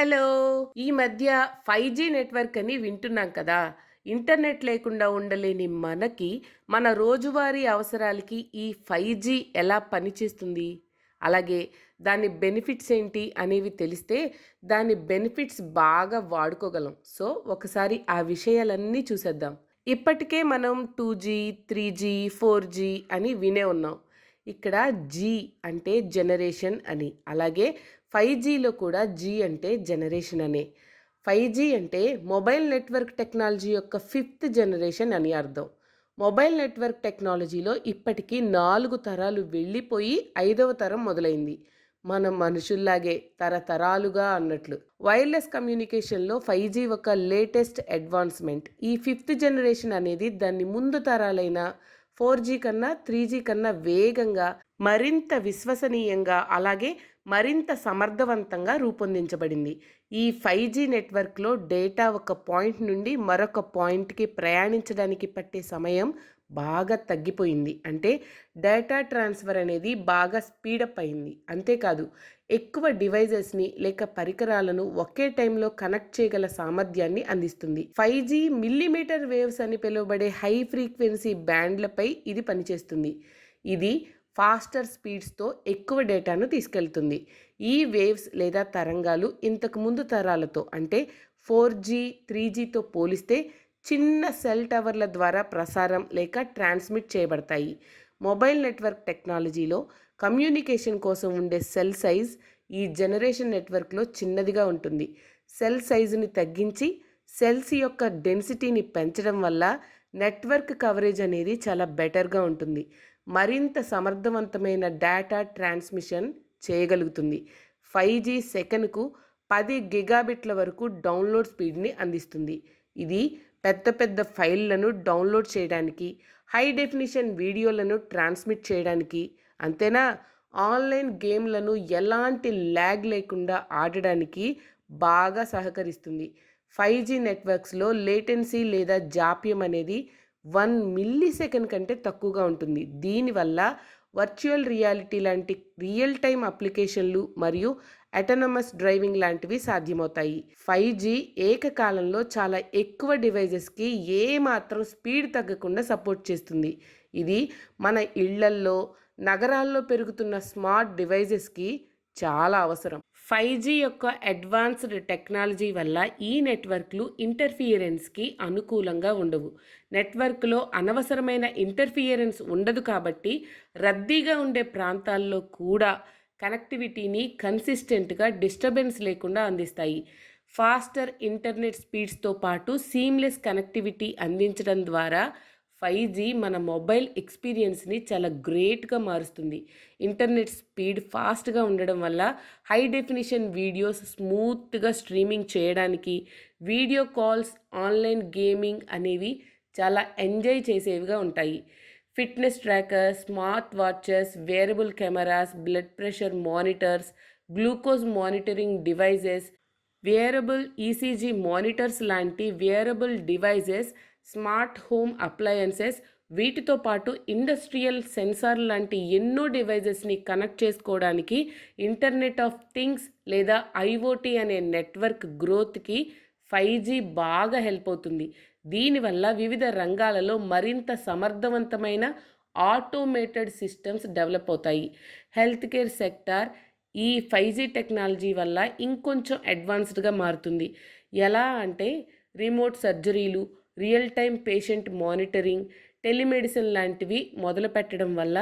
Hello. ఈ మధ్య five G network అని వింటున్నాం కదా. ఇంటర్నెట్ లేకుండా ఉండలేని మనకి మన రోజువారీ అవసరాలకి ఈ ఫైవ్ జీ ఎలా పనిచేస్తుంది అలాగే దాని బెనిఫిట్స్ ఏంటి అనేవి తెలిస్తే దాని బెనిఫిట్స్ బాగా వాడుకోగలం. సో ఒకసారి ఆ విషయాలన్నీ చూసేద్దాం. ఇప్పటికే మనం two G three G four G అని వినే ఉన్నాం. ఇక్కడ జీ అంటే జనరేషన్ అని. అలాగే ఫైవ్ జీలో కూడా జీ అంటే జనరేషన్ అనే. ఫైవ్ జీ అంటే మొబైల్ నెట్వర్క్ టెక్నాలజీ యొక్క ఫిఫ్త్ జనరేషన్ అని అర్థం. మొబైల్ నెట్వర్క్ టెక్నాలజీలో ఇప్పటికీ నాలుగు తరాలు వెళ్ళిపోయి ఐదవ తరం మొదలైంది. మన మనుషుల్లాగే తరతరాలుగా అన్నట్లు. వైర్లెస్ కమ్యూనికేషన్లో ఫైవ్ జీ ఒక లేటెస్ట్ అడ్వాన్స్మెంట్ ఈ ఫిఫ్త్ జనరేషన్ అనేది దాన్ని ముందు తరాలైన ఫోర్ జీ కన్నా త్రీ జీ కన్నా వేగంగా మరింత విశ్వసనీయంగా అలాగే మరింత సమర్థవంతంగా రూపొందించబడింది. ఈ ఫైవ్ జీ నెట్వర్క్లో డేటా ఒక పాయింట్ నుండి మరొక పాయింట్కి ప్రయాణించడానికి పట్టే సమయం బాగా తగ్గిపోయింది. అంటే డేటా ట్రాన్స్ఫర్ అనేది బాగా స్పీడప్ అయింది. అంతేకాదు ఎక్కువ డివైజెస్ని లేక పరికరాలను ఒకే టైంలో కనెక్ట్ చేయగల సామర్థ్యాన్ని అందిస్తుంది. ఫైవ్ జీ మిల్లీమీటర్ వేవ్స్ అని పిలువబడే హై ఫ్రీక్వెన్సీ బ్యాండ్లపై ఇది పనిచేస్తుంది. ఇది ఫాస్టర్ స్పీడ్స్తో ఎక్కువ డేటాను తీసుకెళ్తుంది. ఈ వేవ్స్ లేదా తరంగాలు ఇంతకు ముందు తరాలతో అంటే ఫోర్ జీ త్రీ జీతో పోలిస్తే చిన్న సెల్ టవర్ల ద్వారా ప్రసారం లేక ట్రాన్స్మిట్ చేయబడతాయి. మొబైల్ నెట్వర్క్ టెక్నాలజీలో కమ్యూనికేషన్ కోసం ఉండే సెల్ సైజ్ ఈ జనరేషన్ నెట్వర్క్లో చిన్నదిగా ఉంటుంది. సెల్ సైజుని తగ్గించి సెల్స్ యొక్క డెన్సిటీని పెంచడం వల్ల నెట్వర్క్ కవరేజ్ అనేది చాలా బెటర్గా ఉంటుంది. మరింత సమర్థవంతమైన డేటా ట్రాన్స్మిషన్ చేయగలుగుతుంది. ఫైవ్ జీ సెకన్కు పది గిగాబిట్ల వరకు డౌన్లోడ్ స్పీడ్ని అందిస్తుంది. ఇది పెద్ద పెద్ద ఫైళ్ళను డౌన్లోడ్ చేయడానికి హై డెఫినిషన్ వీడియోలను ట్రాన్స్మిట్ చేయడానికి అంతేనా? ఆన్లైన్ గేమ్లను ఎలాంటి ల్యాగ్ లేకుండా ఆడడానికి బాగా సహకరిస్తుంది. ఫైవ్ జీ నెట్వర్క్స్లో లేటెన్సీ లేదా జాప్యం అనేది వన్ మిల్లీ సెకండ్ కంటే తక్కువగా ఉంటుంది. దీనివల్ల వర్చువల్ రియాలిటీ లాంటి రియల్ టైమ్ అప్లికేషన్లు మరియు అటోనమస్ డ్రైవింగ్ లాంటివి సాధ్యమవుతాయి. ఫైవ్ జీ ఏకకాలంలో చాలా ఎక్కువ డివైజెస్కి ఏమాత్రం స్పీడ్ తగ్గకుండా సపోర్ట్ చేస్తుంది. ఇది మన ఇళ్ళల్లో నగరాల్లో పెరుగుతున్న స్మార్ట్ డివైజెస్కి చాలా అవసరం. ఫైవ్ జీ యొక్క అడ్వాన్స్డ్ టెక్నాలజీ వల్ల ఈ నెట్వర్క్లు ఇంటర్ఫియరెన్స్కి అనుకూలంగా ఉండవు. నెట్వర్క్లో అనవసరమైన ఇంటర్ఫియరెన్స్ ఉండదు కాబట్టి రద్దీగా ఉండే ప్రాంతాల్లో కూడా కనెక్టివిటీని కన్సిస్టెంట్గా డిస్టర్బెన్స్ లేకుండా అందిస్తాయి. ఫాస్టర్ ఇంటర్నెట్ స్పీడ్స్తో పాటు సీమ్లెస్ కనెక్టివిటీ అందించడం ద్వారా ఫైవ్ జీ మన మొబైల్ ఎక్స్పీరియన్స్ని చాలా గ్రేట్గా మారుస్తుంది. ఇంటర్నెట్ స్పీడ్ ఫాస్ట్గా ఉండడం వల్ల హై డెఫినిషన్ వీడియోస్ స్మూత్గా స్ట్రీమింగ్ చేయడానికి వీడియో కాల్స్ ఆన్లైన్ గేమింగ్ అనేవి చాలా ఎంజాయ్ చేసేవిగా ఉంటాయి. Fitness trackers smart watches wearable cameras blood pressure monitors glucose monitoring devices wearable ECG monitors లాంటి wearable devices smart home appliances వీటితో పాటు ఇండస్ట్రియల్ సెన్సార్ లాంటి ఎన్నో డివైజెస్ని కనెక్ట్ చేసుకోవడానికి ఇంటర్నెట్ ఆఫ్ థింగ్స్ లేదా ఐఓటీ అనే నెట్వర్క్ గ్రోత్కి ఫైవ్ జీ బాగా హెల్ప్ అవుతుంది. దీనివల్ల వివిధ రంగాలలో మరింత సమర్థవంతమైన ఆటోమేటెడ్ సిస్టమ్స్ డెవలప్ అవుతాయి. హెల్త్ కేర్ సెక్టార్ ఈ ఫైవ్ జీ టెక్నాలజీ వల్ల ఇంకొంచెం అడ్వాన్స్డ్గా మారుతుంది. ఎలా అంటే రిమోట్ సర్జరీలు real time patient monitoring telemedicine లాంటివి మొదలు పెట్టడం వల్ల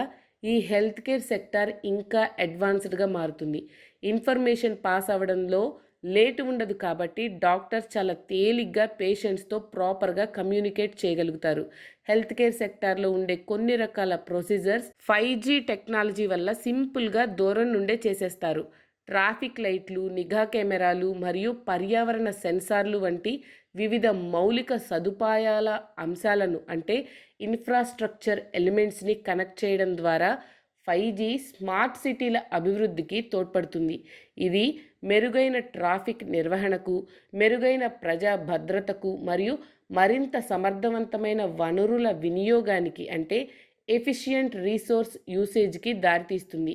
ఈ హెల్త్ కేర్ సెక్టార్ ఇంకా అడ్వాన్స్డ్గా మారుతుంది. ఇన్ఫర్మేషన్ పాస్ అవ్వడంలో లేటు ఉండదు కాబట్టి డాక్టర్స్ చాలా తేలిగ్గా పేషెంట్స్తో ప్రాపర్గా కమ్యూనికేట్ చేయగలుగుతారు. హెల్త్ కేర్ సెక్టార్లో ఉండే కొన్ని రకాల ప్రొసీజర్స్ ఫైవ్ జీ టెక్నాలజీ వల్ల సింపుల్గా దూరం నుండే చేసేస్తారు. ట్రాఫిక్ లైట్లు నిఘా కెమెరాలు మరియు పర్యావరణ సెన్సార్లు వంటి వివిధ మౌలిక సదుపాయాల అంశాలను అంటే ఇన్ఫ్రాస్ట్రక్చర్ ఎలిమెంట్స్ని కనెక్ట్ చేయడం ద్వారా ఫైవ్ జీ స్మార్ట్ సిటీల అభివృద్ధికి తోడ్పడుతుంది. ఇది మెరుగైన ట్రాఫిక్ నిర్వహణకు మెరుగైన ప్రజా భద్రతకు మరియు మరింత సమర్థవంతమైన వనరుల వినియోగానికి అంటే ఎఫిషియంట్ రీసోర్స్ యూసేజ్కి దారితీస్తుంది.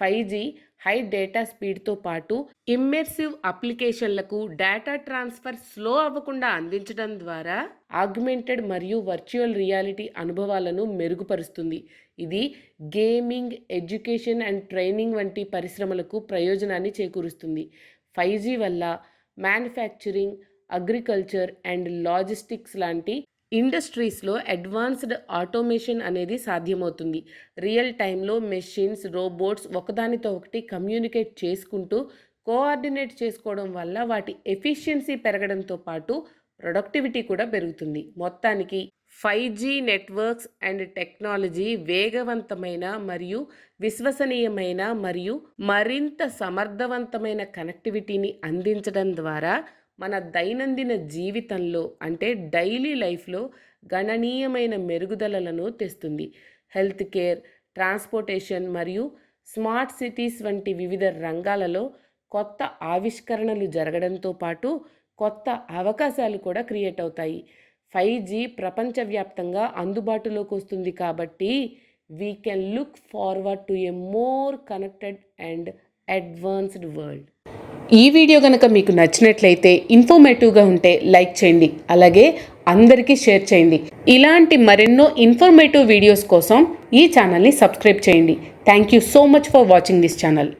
ఫైవ్ జీ హై డేటా స్పీడ్తో పాటు ఇమ్మెర్సివ్ అప్లికేషన్లకు డేటా ట్రాన్స్ఫర్ స్లో అవ్వకుండా అందించడం ద్వారా ఆగ్మెంటెడ్ మరియు వర్చువల్ రియాలిటీ అనుభవాలను మెరుగుపరుస్తుంది. ఇది గేమింగ్ ఎడ్యుకేషన్ అండ్ ట్రైనింగ్ వంటి పరిశ్రమలకు ప్రయోజనాన్ని చేకూరుస్తుంది. ఫైవ్ జీ వల్ల మ్యానుఫ్యాక్చరింగ్ అగ్రికల్చర్ అండ్ లాజిస్టిక్స్ లాంటి ఇండస్ట్రీస్లో అడ్వాన్స్డ్ ఆటోమేషన్ అనేది సాధ్యమవుతుంది. రియల్ టైంలో మెషిన్స్ రోబోట్స్ ఒకదానితో ఒకటి కమ్యూనికేట్ చేసుకుంటూ కోఆర్డినేట్ చేసుకోవడం వల్ల వాటి ఎఫిషియన్సీ పెరగడంతో పాటు ప్రొడక్టివిటీ కూడా పెరుగుతుంది. మొత్తానికి five G networks and technology వేగవంతమైన మరియు విశ్వసనీయమైన మరియు మరింత సమర్థవంతమైన కనెక్టివిటీని అందించడం ద్వారా మన దైనందిన జీవితంలో అంటే డైలీ లైఫ్లో గణనీయమైన మెరుగుదలలను తెస్తుంది. హెల్త్ కేర్ ట్రాన్స్పోర్టేషన్ మరియు స్మార్ట్ సిటీస్ వంటి వివిధ రంగాలలో కొత్త ఆవిష్కరణలు జరగడంతో పాటు కొత్త అవకాశాలు కూడా క్రియేట్ అవుతాయి. ఫైవ్ జీ ప్రపంచవ్యాప్తంగా అందుబాటులోకి వస్తుంది కాబట్టి we can look forward to a more connected and advanced world ఈ వీడియో కనుక మీకు నచ్చినట్లయితే ఇన్ఫర్మేటివ్గా ఉంటే లైక్ చేయండి అలాగే అందరికీ షేర్ చేయండి. ఇలాంటి మరెన్నో ఇన్ఫర్మేటివ్ వీడియోస్ కోసం ఈ ఛానల్ని సబ్స్క్రైబ్ చేయండి. Thank you so much for watching this channel.